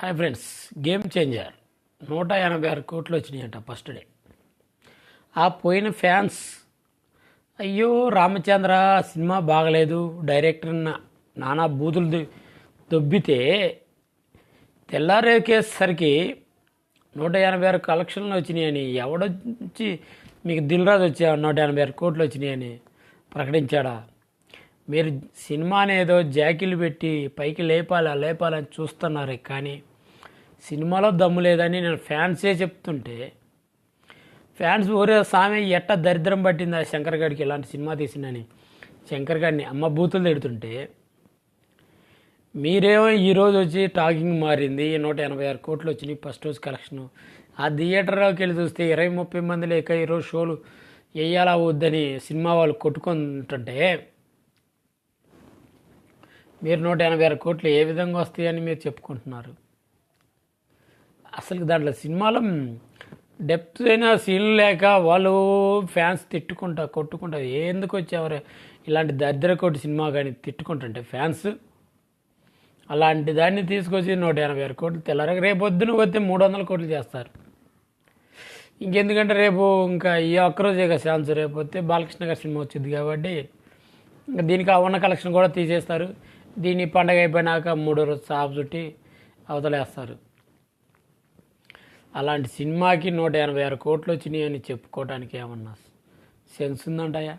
Hi friends game changer. నూట ఎనభై ఆరు కోట్లు వచ్చినాయంట ఫస్ట్ డే. ఆ పోయిన ఫ్యాన్స్ అయ్యో రామచంద్ర సినిమా బాగలేదు. డైరెక్టర్ నానా బూతులు దొబ్బితే తెల్లారేకేసరికి నూట ఎనభై ఆరు కలెక్షన్లు వచ్చినాయని ఎవడొచ్చి మీకు దిల్రాజు వచ్చా నూట ఎనభై ఆరు కోట్లు వచ్చినాయని ప్రకటించాడా? మీరు సినిమా అనేదో జాకీలు పెట్టి పైకి లేపాలా లేపాలని చూస్తున్నారు కానీ సినిమాలో దమ్ము లేదని నేను ఫ్యాన్సే చెప్తుంటే ఫ్యాన్స్ ఊరే సామె ఎట్ట దరిద్రం పట్టింది ఆ శంకర్ గారికి ఇలాంటి సినిమా తీసిందని శంకర్ గారిని అమ్మ బూతులు తిడుతుంటే మీరేమో ఈరోజు వచ్చి టాకింగ్ మారింది నూట ఎనభై ఆరు కోట్లు వచ్చినాయి ఫస్ట్ రోజు కలెక్షన్. ఆ థియేటర్లోకి వెళ్ళి చూస్తే ఇరవై ముప్పై మంది లేక ఈరోజు షోలు వేయాలా వద్దని సినిమా వాళ్ళు కొట్టుకుంటుంటే మీరు నూట ఎనభై ఆరు కోట్లు ఏ విధంగా వస్తాయని మీరు చెప్పుకుంటున్నారు? అసలు దాంట్లో సినిమాలో డెప్త్ అయిన సీన్లు లేక వాళ్ళు ఫ్యాన్స్ తిట్టుకుంటా కొట్టుకుంటా ఎందుకు వచ్చేవారు? ఇలాంటి దరిద్ర కోటి సినిమా కానీ తిట్టుకుంటుంటే ఫ్యాన్స్ అలాంటి దాన్ని తీసుకొచ్చి నూట ఎనభై ఆరు కోట్లు తెల్లారక రేపు పొద్దున పోతే మూడు వందల కోట్లు చేస్తారు. ఇంకెందుకంటే రేపు ఇంకా ఈ ఒక్కరోజే కదా ఛాన్స్ రేపు వస్తే బాలకృష్ణ గారి సినిమా వచ్చింది కాబట్టి ఇంకా దీనికి ఆ ఉన్న కలెక్షన్ కూడా తీసేస్తారు. దీన్ని పండగ అయిపోయినాక మూడో రోజు సాపు చుట్టి అవతలేస్తారు. అలాంటి సినిమాకి నూట ఎనభై ఆరు కోట్లు వచ్చినాయి అని చెప్పుకోవటానికి ఏమన్నా సెన్స్ ఉందంటాయా?